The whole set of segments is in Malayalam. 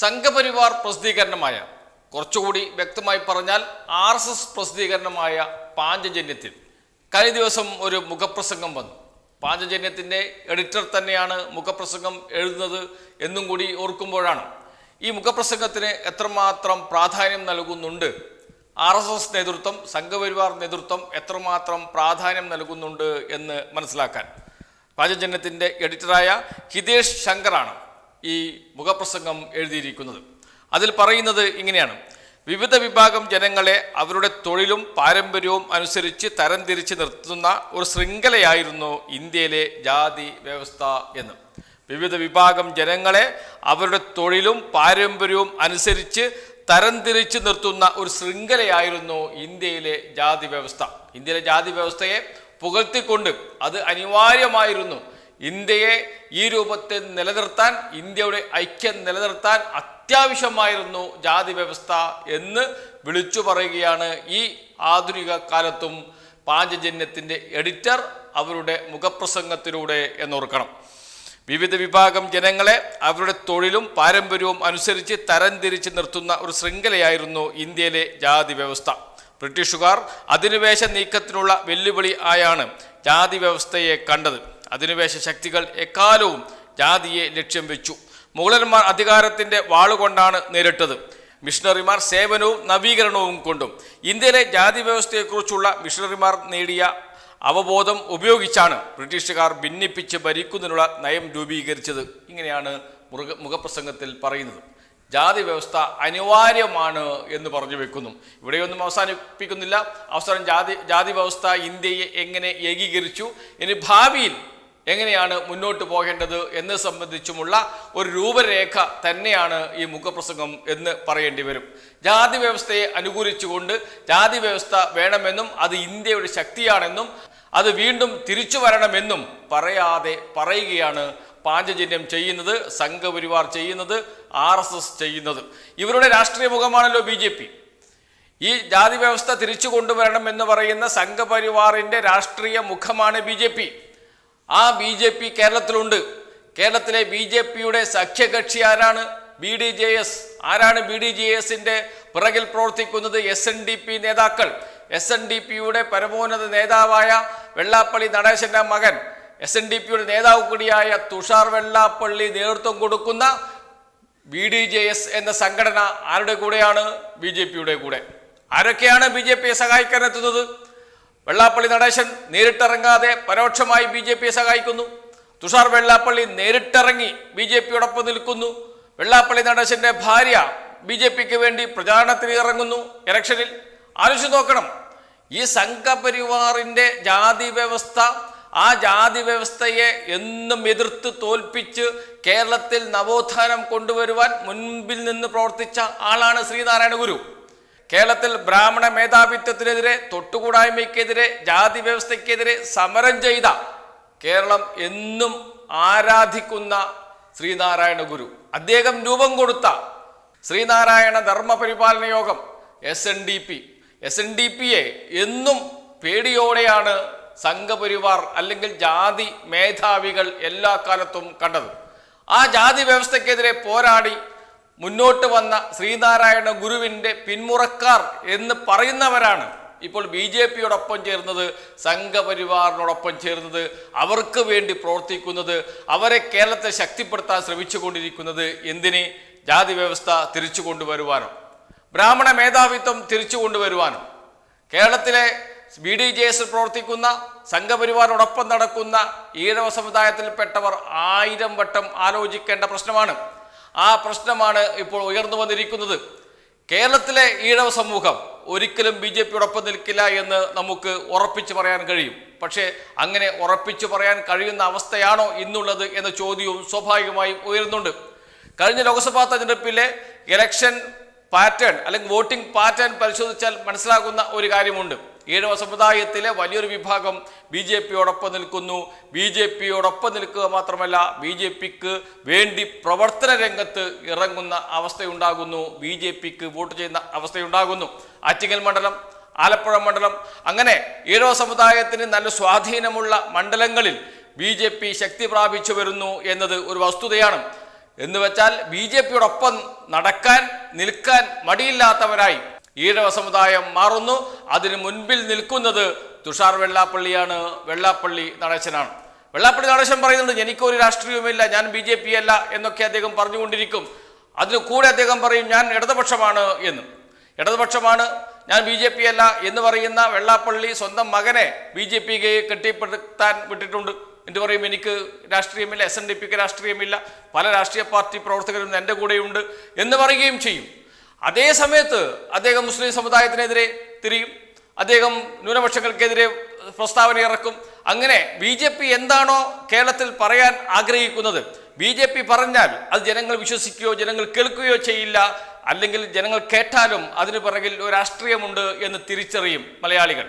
സംഘപരിവാർ പ്രസിദ്ധീകരണമായ കുറച്ചുകൂടി വ്യക്തമായി പറഞ്ഞാൽ ആർ എസ് എസ് പ്രസിദ്ധീകരണമായ പാഞ്ചജന്യത്തിൽ കഴിഞ്ഞ ദിവസം ഒരു മുഖപ്രസംഗം വന്നു. പാഞ്ചജന്യത്തിന്റെ എഡിറ്റർ തന്നെയാണ് മുഖപ്രസംഗം എഴുതുന്നത് എന്നും കൂടി ഓർക്കുമ്പോഴാണ്. ഈ മുഖപ്രസംഗത്തിന് എത്രമാത്രം പ്രാധാന്യം നൽകുന്നുണ്ട്? ആർ എസ് എസ് നേതൃത്വം സംഘപരിവാർ നേതൃത്വം എത്രമാത്രം പ്രാധാന്യം നൽകുന്നുണ്ട് എന്ന് മനസ്സിലാക്കാൻ. പാഞ്ചജന്യത്തിന്റെ എഡിറ്ററായ ഹിതേഷ് ശങ്കറാണ് ഈ മുഖപ്രസംഗം എഴുതിയിരിക്കുന്നത്. അതിൽ പറയുന്നത് ഇങ്ങനെയാണ്. വിവിധ വിഭാഗം ജനങ്ങളെ അവരുടെ തൊഴിലും പാരമ്പര്യവും അനുസരിച്ച് തരംതിരിച്ച് നിർത്തുന്ന ഒരു ശൃംഖലയായിരുന്നു ഇന്ത്യയിലെ ജാതി വ്യവസ്ഥ എന്ന്. വിവിധ വിഭാഗം ജനങ്ങളെ അവരുടെ തൊഴിലും പാരമ്പര്യവും അനുസരിച്ച് തരംതിരിച്ച് നിർത്തുന്ന ഒരു ശൃംഖലയായിരുന്നു ഇന്ത്യയിലെ ജാതി വ്യവസ്ഥ. ഇന്ത്യയിലെ ജാതി വ്യവസ്ഥയെ പുകഴ്ത്തിക്കൊണ്ട് അത് അനിവാര്യമായിരുന്നു. ഇന്ത്യയെ ഈ രൂപത്തിൽ നിലനിർത്താൻ ഇന്ത്യയുടെ ഐക്യം നിലനിർത്താൻ അത്യാവശ്യമായിരുന്നു ജാതി വ്യവസ്ഥ എന്ന് വിളിച്ചു പറയുകയാണ് ഈ ആധുനിക കാലത്തും പാഞ്ചജന്യത്തിന്റെ എഡിറ്റർ അവരുടെ മുഖപ്രസംഗത്തിലൂടെ എന്നോർക്കണം. വിവിധ വിഭാഗം ജനങ്ങളെ അവരുടെ തൊഴിലും പാരമ്പര്യവും അനുസരിച്ച് തരംതിരിച്ച് നിർത്തുന്ന ഒരു ശൃംഖലയായിരുന്നു ഇന്ത്യയിലെ ജാതി വ്യവസ്ഥ. ബ്രിട്ടീഷുകാർ അധിനിവേശ നീക്കത്തിനുള്ള വെല്ലുവിളി ആയാണ് ജാതി വ്യവസ്ഥയെ കണ്ടത്. അധിനിവേശ ശക്തികൾ എക്കാലവും ജാതിയെ ലക്ഷ്യം വെച്ചു. മുഗളന്മാർ അധികാരത്തിന്റെ വാളുകൊണ്ടാണ് നേരിട്ടത്. മിഷണറിമാർ സേവനവും നവീകരണവും കൊണ്ടും. ഇന്ത്യയിലെ ജാതി വ്യവസ്ഥയെക്കുറിച്ചുള്ള മിഷണറിമാർ നേടിയ അവബോധം ഉപയോഗിച്ചാണ് ബ്രിട്ടീഷുകാർ ഭിന്നിപ്പിച്ച് ഭരിക്കുന്നതിനുള്ള നയം രൂപീകരിച്ചത്. ഇങ്ങനെയാണ് മുറുക മുഖപ്രസംഗത്തിൽ പറയുന്നത്. ജാതി വ്യവസ്ഥ അനിവാര്യമാണ് എന്ന് പറഞ്ഞു വെക്കുന്നു. ഇവിടെയൊന്നും അവസാനിപ്പിക്കുന്നില്ല. അവസാനം ജാതി ജാതി വ്യവസ്ഥ ഇന്ത്യയെ എങ്ങനെ ഏകീകരിച്ചു? ഇനി ഭാവിയിൽ എങ്ങനെയാണ് മുന്നോട്ട് പോകേണ്ടത് എന്ന് സംബന്ധിച്ചുമുള്ള ഒരു രൂപരേഖ തന്നെയാണ് ഈ മുഖപ്രസംഗം എന്ന് പറയേണ്ടി വരും. ജാതി വ്യവസ്ഥയെ അനുകൂലിച്ചുകൊണ്ട് ജാതി വ്യവസ്ഥ വേണമെന്നും അത് ഇന്ത്യയുടെ ശക്തിയാണെന്നും അത് വീണ്ടും തിരിച്ചു വരണമെന്നും പറയാതെ പറയുകയാണ് പാഞ്ചജന്യം ചെയ്യുന്നത് സംഘപരിവാർ ചെയ്യുന്നത് ആർ എസ് എസ് ചെയ്യുന്നത്. ഇവരുടെ രാഷ്ട്രീയ മുഖമാണല്ലോ ബി ജെ പി. ഈ ജാതി വ്യവസ്ഥ തിരിച്ചു കൊണ്ടുവരണം എന്ന് പറയുന്ന സംഘപരിവാറിന്റെ രാഷ്ട്രീയ മുഖമാണ് ബി ജെ പി. ആ ബി ജെ പി കേരളത്തിലുണ്ട്. കേരളത്തിലെ ബി ജെ പിയുടെ സഖ്യകക്ഷി ആരാണ്? B D J S. ആരാണ് ബി ഡി ജെ എസിന്റെ പിറകിൽ പ്രവർത്തിക്കുന്നത്? എസ് എൻ ഡി പി നേതാക്കൾ. എസ് എൻ ഡി പിയുടെ പരമോന്നത നേതാവായ വെള്ളാപ്പള്ളി നടേശന്റെ മകൻ. എസ് എൻ ഡി പിയുടെ നേതാവ് കൂടിയായ തുഷാർ വെള്ളാപ്പള്ളി നേതൃത്വം കൊടുക്കുന്ന ബി ഡി ജെ എസ് എന്ന സംഘടന ആരുടെ കൂടെയാണ്? ബി ജെ പിയുടെ കൂടെ. ആരൊക്കെയാണ് ബി ജെ പിയെ സഹായിക്കാൻ എത്തുന്നത്? വെള്ളാപ്പള്ളി നടേശൻ നേരിട്ടിറങ്ങാതെ പരോക്ഷമായി ബി ജെ പിയെ സഹായിക്കുന്നു. തുഷാർ വെള്ളാപ്പള്ളി നേരിട്ടിറങ്ങി ബി ജെ പിയോടൊപ്പം നിൽക്കുന്നു. വെള്ളാപ്പള്ളി നടേശന്റെ ഭാര്യ ബി ജെ പിക്ക് വേണ്ടി പ്രചാരണത്തിന് ഇറങ്ങുന്നു ഇലക്ഷനിൽ. ആലോചിച്ച് നോക്കണം. ഈ സംഘപരിവാറിന്റെ ജാതി വ്യവസ്ഥ ആ ജാതി വ്യവസ്ഥയെ എന്നും എതിർത്ത് തോൽപ്പിച്ച് കേരളത്തിൽ നവോത്ഥാനം കൊണ്ടുവരുവാൻ മുൻപിൽ നിന്ന് പ്രവർത്തിച്ച ആളാണ് ശ്രീനാരായണ ഗുരു കേരളത്തിൽ ബ്രാഹ്മണ മേധാവിത്വത്തിനെതിരെ തൊട്ടുകൂടായ്മയ്ക്കെതിരെ ജാതി വ്യവസ്ഥയ്ക്കെതിരെ സമരം ചെയ്ത കേരളം എന്നും ആരാധിക്കുന്ന ശ്രീനാരായണ ഗുരു. അദ്ദേഹം രൂപം കൊടുത്ത Sreenarayana Dharma Paripalana Yogam S N D P S N D പിയെ എന്നും പേടിയോടെയാണ് സംഘപരിവാർ അല്ലെങ്കിൽ ജാതി മേധാവികൾ എല്ലാ കാലത്തും കണ്ടത്. ആ ജാതി വ്യവസ്ഥയ്ക്കെതിരെ പോരാടി മുന്നോട്ട് വന്ന ശ്രീനാരായണ ഗുരുവിന്റെ പിന്മുറക്കാർ എന്ന് പറയുന്നവരാണ്. ഇപ്പോൾ ബി ജെ പിയോടൊപ്പം ചേർന്നത് സംഘപരിവാറിനോടൊപ്പം ചേർന്നത് അവർക്ക് വേണ്ടി പ്രവർത്തിക്കുന്നത് അവരെ കേരളത്തെ ശക്തിപ്പെടുത്താൻ ശ്രമിച്ചുകൊണ്ടിരിക്കുന്നത് എന്തിന്? ജാതി വ്യവസ്ഥ തിരിച്ചു കൊണ്ടുവരുവാനോ ബ്രാഹ്മണ മേധാവിത്വം തിരിച്ചു കൊണ്ടുവരുവാനോ. കേരളത്തിലെ ബി ഡി ജെ എസിൽ പ്രവർത്തിക്കുന്ന സംഘപരിവാറിനോടൊപ്പം നടക്കുന്ന ഈഴവ സമുദായത്തിൽപ്പെട്ടവർ ആയിരം വട്ടം ആലോചിക്കേണ്ട പ്രശ്നമാണ്. ആ പ്രശ്നമാണ് ഇപ്പോൾ ഉയർന്നു വന്നിരിക്കുന്നത്. കേരളത്തിലെ ഈഴവ സമൂഹം ഒരിക്കലും ബി ജെ പിയോടൊപ്പം നിൽക്കില്ല എന്ന് നമുക്ക് ഉറപ്പിച്ചു പറയാൻ കഴിയും. പക്ഷേ അങ്ങനെ ഉറപ്പിച്ചു പറയാൻ കഴിയുന്ന അവസ്ഥയാണോ ഇന്നുള്ളത് എന്ന ചോദ്യവും സ്വാഭാവികമായും ഉയരുന്നുണ്ട്. കഴിഞ്ഞ ലോക്സഭാ തെരഞ്ഞെടുപ്പിലെ ഇലക്ഷൻ പാറ്റേൺ അല്ലെങ്കിൽ വോട്ടിംഗ് പാറ്റേൺ പരിശോധിച്ചാൽ മനസ്സിലാകുന്ന ഒരു കാര്യമുണ്ട്. ഈഴവ സമുദായത്തിലെ വലിയൊരു വിഭാഗം ബി ജെ പിയോടൊപ്പം നിൽക്കുന്നു. ബി ജെ പിയോടൊപ്പം നിൽക്കുക മാത്രമല്ല ബി ജെ പിക്ക് വേണ്ടി പ്രവർത്തന രംഗത്ത് ഇറങ്ങുന്ന അവസ്ഥയുണ്ടാകുന്നു. ബി ജെ പിക്ക് വോട്ട് ചെയ്യുന്ന അവസ്ഥയുണ്ടാകുന്നു. ആറ്റിങ്ങൽ മണ്ഡലം ആലപ്പുഴ മണ്ഡലം അങ്ങനെ ഈഴവ സമുദായത്തിന് നല്ല സ്വാധീനമുള്ള മണ്ഡലങ്ങളിൽ ബി ജെ പി ശക്തി പ്രാപിച്ചു വരുന്നു എന്നത് ഒരു വസ്തുതയാണ്. എന്ന് വെച്ചാൽ ബി ജെ പിയോടൊപ്പം നടക്കാൻ നിൽക്കാൻ മടിയില്ലാത്തവരായി ഈഴവ സമുദായം മാറുന്നു. അതിന് മുൻപിൽ നിൽക്കുന്നത് തുഷാർ വെള്ളാപ്പള്ളിയാണ്. വെള്ളാപ്പള്ളി നടേശനാണ്. വെള്ളാപ്പള്ളി നടേശൻ പറയുന്നുണ്ട് എനിക്കൊരു രാഷ്ട്രീയവുമില്ല ഞാൻ ബി ജെ പി അല്ല എന്നൊക്കെ അദ്ദേഹം പറഞ്ഞുകൊണ്ടിരിക്കും. അതിന് കൂടെ അദ്ദേഹം പറയും ഞാൻ ഇടതുപക്ഷമാണ് എന്ന്. ഇടതുപക്ഷമാണ് ഞാൻ ബി ജെ പി അല്ല എന്ന് പറയുന്ന വെള്ളാപ്പള്ളി സ്വന്തം മകനെ ബി ജെ പിക്ക് കെട്ടിപ്പടുത്താൻ വിട്ടിട്ടുണ്ട്. എന്ന് പറയും എനിക്ക് രാഷ്ട്രീയമില്ല എസ് എൻ ഡി പിക്ക് രാഷ്ട്രീയമില്ല പല രാഷ്ട്രീയ പാർട്ടി പ്രവർത്തകരും എന്റെ കൂടെയുണ്ട് എന്ന് പറയുകയും ചെയ്യും. അതേ സമയത്ത് അദ്ദേഹം മുസ്ലിം സമുദായത്തിനെതിരെ തിരിയും അദ്ദേഹം ന്യൂനപക്ഷങ്ങൾക്കെതിരെ പ്രസ്താവന ഇറക്കും. അങ്ങനെ ബി ജെ പി എന്താണോ കേരളത്തിൽ പറയാൻ ആഗ്രഹിക്കുന്നത് ബി ജെ പി പറഞ്ഞാൽ അത് ജനങ്ങൾ വിശ്വസിക്കുകയോ ജനങ്ങൾ കേൾക്കുകയോ ചെയ്യില്ല അല്ലെങ്കിൽ ജനങ്ങൾ കേട്ടാലും അതിന് പിറകിൽ ഒരു രാഷ്ട്രീയമുണ്ട് എന്ന് തിരിച്ചറിയും മലയാളികൾ.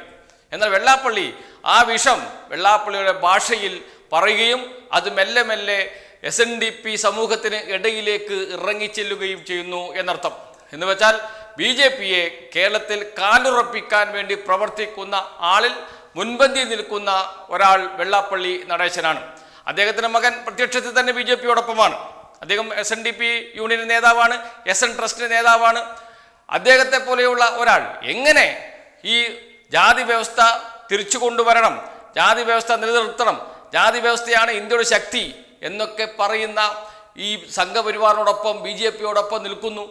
എന്നാൽ വെള്ളാപ്പള്ളി ആ വിഷം വെള്ളാപ്പള്ളിയുടെ ഭാഷയിൽ പറയുകയും അത് മെല്ലെ മെല്ലെ എസ് എൻ ഡി പി സമൂഹത്തിന് ഇടയിലേക്ക് ഇറങ്ങിച്ചെല്ലുകയും ചെയ്യുന്നു എന്നർത്ഥം. എന്ന് വെച്ചാൽ ബി ജെ പിയെ കേരളത്തിൽ കാലുറപ്പിക്കാൻ വേണ്ടി പ്രവർത്തിക്കുന്ന ആളിൽ മുൻപന്തി നിൽക്കുന്ന ഒരാൾ വെള്ളാപ്പള്ളി നടേശനാണ്. അദ്ദേഹത്തിന്റെ മകൻ പ്രത്യക്ഷത്തിൽ തന്നെ ബി ജെ പിയോടൊപ്പമാണ്. അദ്ദേഹം S N D P union നേതാവാണ് എസ് എൻ ട്രസ്റ്റിന്റെ നേതാവാണ്. അദ്ദേഹത്തെ പോലെയുള്ള ഒരാൾ എങ്ങനെ ഈ ജാതി വ്യവസ്ഥ തിരിച്ചു കൊണ്ടുവരണം. ജാതി വ്യവസ്ഥ നിലനിർത്തണം. ജാതി വ്യവസ്ഥയാണ് ഇന്ത്യയുടെ ശക്തി എന്നൊക്കെ പറയുന്ന ഈ സംഘപരിവാറിനോടൊപ്പം ബി ജെ പിയോടൊപ്പം നിൽക്കുന്നു.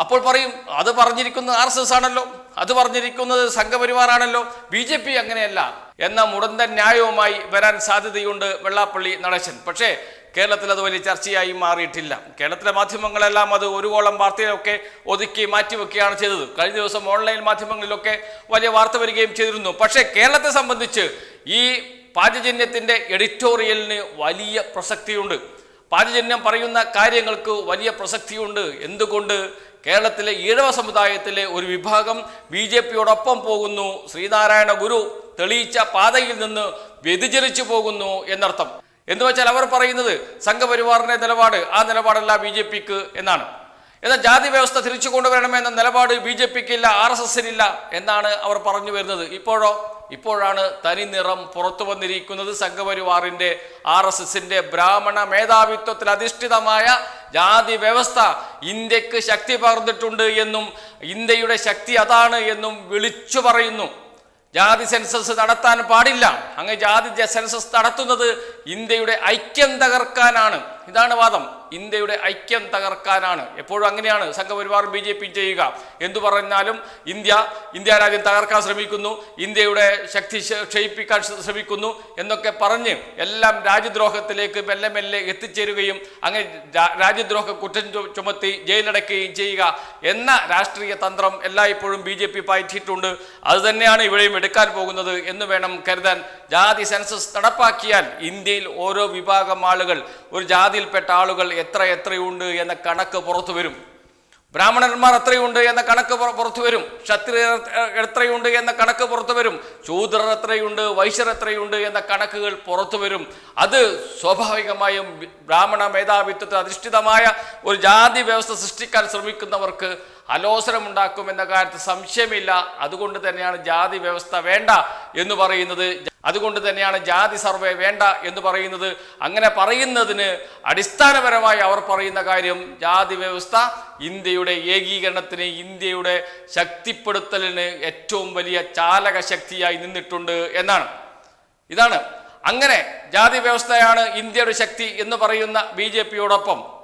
അപ്പോൾ പറയും അത് പറഞ്ഞിരിക്കുന്നത് ആർ എസ് എസ് ആണല്ലോ അത് പറഞ്ഞിരിക്കുന്നത് സംഘപരിവാറാണല്ലോ ബി ജെ പി അങ്ങനെയല്ല. എന്ന മുടന്തൻ ന്യായവുമായി വരാൻ സാധ്യതയുണ്ട് വെള്ളാപ്പള്ളി നടേശൻ. പക്ഷേ കേരളത്തിൽ അത് വലിയ ചർച്ചയായി മാറിയിട്ടില്ല. കേരളത്തിലെ മാധ്യമങ്ങളെല്ലാം അത് ഒരു കോളം വാർത്തയൊക്കെ ഒതുക്കി മാറ്റിവെക്കുകയാണ് ചെയ്തത്. കഴിഞ്ഞ ദിവസം ഓൺലൈൻ മാധ്യമങ്ങളിലൊക്കെ വലിയ വാർത്ത വരികയും ചെയ്തിരുന്നു. പക്ഷേ കേരളത്തെ സംബന്ധിച്ച് ഈ പാചജന്യത്തിന്റെ എഡിറ്റോറിയലിന് വലിയ പ്രസക്തിയുണ്ട്. പാചജന്യം പറയുന്ന കാര്യങ്ങൾക്ക് വലിയ പ്രസക്തിയുണ്ട്. എന്തുകൊണ്ട്? കേരളത്തിലെ ഈഴവ സമുദായത്തിലെ ഒരു വിഭാഗം ബി ജെ പിയോടൊപ്പം പോകുന്നു. ശ്രീനാരായണ ഗുരു തെളിയിച്ച പാതയിൽ നിന്ന് വ്യതിചലിച്ചു പോകുന്നു എന്നർത്ഥം. എന്ന് വെച്ചാൽ അവർ പറയുന്നത് സംഘപരിവാറിന്റെ നിലപാട് ആ നിലപാടല്ല ബി ജെ പിക്ക് എന്നാണ്. എന്നാൽ ജാതി വ്യവസ്ഥ തിരിച്ചു കൊണ്ടുവരണമെന്ന നിലപാട് ബി ജെ പിക്ക് ഇല്ല ആർ എസ് എസിനില്ല എന്നാണ് അവർ പറഞ്ഞു വരുന്നത്. ഇപ്പോഴോ? ഇപ്പോഴാണ് തനി നിറം പുറത്തു വന്നിരിക്കുന്നത് സംഘപരിവാറിന്റെ ആർ എസ് എസിന്റെ ബ്രാഹ്മണ മേധാവിത്വത്തിൽ അധിഷ്ഠിതമായ ജാതി വ്യവസ്ഥ. ഇന്ത്യയ്ക്ക് ശക്തി പകർന്നിട്ടുണ്ട് എന്നും ഇന്ത്യയുടെ ശക്തി അതാണ് എന്നും വിളിച്ചു പറയുന്നു. ജാതി സെൻസസ് നടത്താൻ പാടില്ല. അങ്ങ് ജാതി സെൻസസ് നടത്തുന്നത് ഇന്ത്യയുടെ ഐക്യം തകർക്കാനാണ്. ഇതാണ് വാദം. ഇന്ത്യയുടെ ഐക്യം തകർക്കാനാണ്. എപ്പോഴും അങ്ങനെയാണ്. സംഘപരിവാർ ബി ജെ പി ചെയ്യുക. എന്തു പറഞ്ഞാലും ഇന്ത്യ ഇന്ത്യ രാജ്യം തകർക്കാൻ ശ്രമിക്കുന്നു. ഇന്ത്യയുടെ ശക്തി ക്ഷയിപ്പിക്കാൻ ശ്രമിക്കുന്നു എന്നൊക്കെ പറഞ്ഞ് എല്ലാം രാജ്യദ്രോഹത്തിലേക്ക് മെല്ലെ മെല്ലെ എത്തിച്ചേരുകയും അങ്ങനെ രാജ്യദ്രോഹ കുറ്റം ചുമത്തി ജയിലടക്കുകയും ചെയ്യുക എന്ന രാഷ്ട്രീയ തന്ത്രം എല്ലായ്പ്പോഴും ബി ജെ പി പായിച്ചിട്ടുണ്ട് അത് തന്നെയാണ് ഇവിടെയും എടുക്കാൻ പോകുന്നത് എന്ന് വേണം കരുതാൻ. ജാതി സെൻസസ് നടപ്പാക്കിയാൽ ഇന്ത്യയിൽ ഓരോ വിഭാഗം ആളുകൾ ഒരു ജാതിയിൽപ്പെട്ട ആളുകൾ എത്ര എത്രയുണ്ട് എന്ന കണക്ക് പുറത്തു വരും. ബ്രാഹ്മണന്മാർ എത്രയുണ്ട് എന്ന കണക്ക് പുറത്തു വരും. ക്ഷത്രിയർ എത്രയുണ്ട് എന്ന കണക്ക് പുറത്തു വരും. ശൂദ്രർ എത്രയുണ്ട് വൈശ്യർ എത്രയുണ്ട് എന്ന കണക്കുകൾ പുറത്തു വരും. അത് സ്വാഭാവികമായും ബ്രാഹ്മണ മേധാവിത്വത്തിൽ അധിഷ്ഠിതമായ ഒരു ജാതി വ്യവസ്ഥ സൃഷ്ടിക്കാൻ ശ്രമിക്കുന്നവർക്ക് അലോസരമുണ്ടാക്കും എന്ന കാര്യത്തിൽ സംശയമില്ല. അതുകൊണ്ട് തന്നെയാണ് ജാതി വ്യവസ്ഥ വേണ്ട എന്ന് പറയുന്നത് അതുകൊണ്ട് തന്നെയാണ് ജാതി സർവേ വേണ്ട എന്ന് പറയുന്നത്. അങ്ങനെ പറയുന്നതിന് അടിസ്ഥാനപരമായി അവർ പറയുന്ന കാര്യം ജാതി വ്യവസ്ഥ ഇന്ത്യയുടെ ഏകീകരണത്തിന് ഇന്ത്യയുടെ ശക്തിപ്പെടുത്തലിന് ഏറ്റവും വലിയ ചാലക ശക്തിയായി നിന്നിട്ടുണ്ട് എന്നാണ്. ഇതാണ്. അങ്ങനെ ജാതി വ്യവസ്ഥയാണ് ഇന്ത്യയുടെ ശക്തി എന്ന് പറയുന്ന ബി ജെ പിയോടൊപ്പം.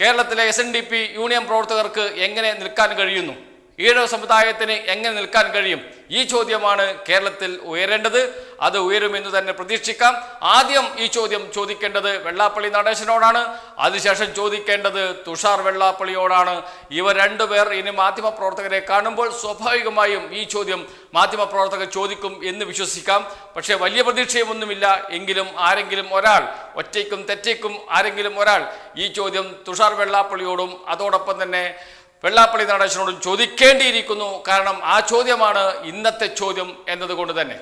കേരളത്തിലെ S N D P union പ്രവർത്തകർക്ക് എങ്ങനെ നിൽക്കാൻ കഴിയുന്നു? ഈഴവ സമുദായത്തിന് എങ്ങനെ നിൽക്കാൻ കഴിയും? ഈ ചോദ്യമാണ് കേരളത്തിൽ ഉയരേണ്ടത്. അത് ഉയരുമെന്ന് തന്നെ പ്രതീക്ഷിക്കാം. ആദ്യം ഈ ചോദ്യം ചോദിക്കേണ്ടത് വെള്ളാപ്പള്ളി നടേശനോടാണ്. അതിനുശേഷം ചോദിക്കേണ്ടത് തുഷാർ വെള്ളാപ്പള്ളിയോടാണ്. ഇവർ രണ്ടുപേർ ഇനി മാധ്യമപ്രവർത്തകരെ കാണുമ്പോൾ സ്വാഭാവികമായും ഈ ചോദ്യം മാധ്യമപ്രവർത്തകർ ചോദിക്കും എന്ന് വിശ്വസിക്കാം. പക്ഷേ വലിയ പ്രതീക്ഷയൊന്നുമില്ല. എങ്കിലും ആരെങ്കിലും ഒരാൾ ഒറ്റയ്ക്കും തെറ്റയ്ക്കും ആരെങ്കിലും ഒരാൾ ഈ ചോദ്യം തുഷാർ വെള്ളാപ്പള്ളിയോടും അതോടൊപ്പം തന്നെ വെള്ളാപ്പള്ളി നടേശനോടും ചോദിക്കേണ്ടിയിരിക്കുന്നു. കാരണം ആ ചോദ്യമാണ് ഇന്നത്തെ ചോദ്യം എന്നതുകൊണ്ട് തന്നെ.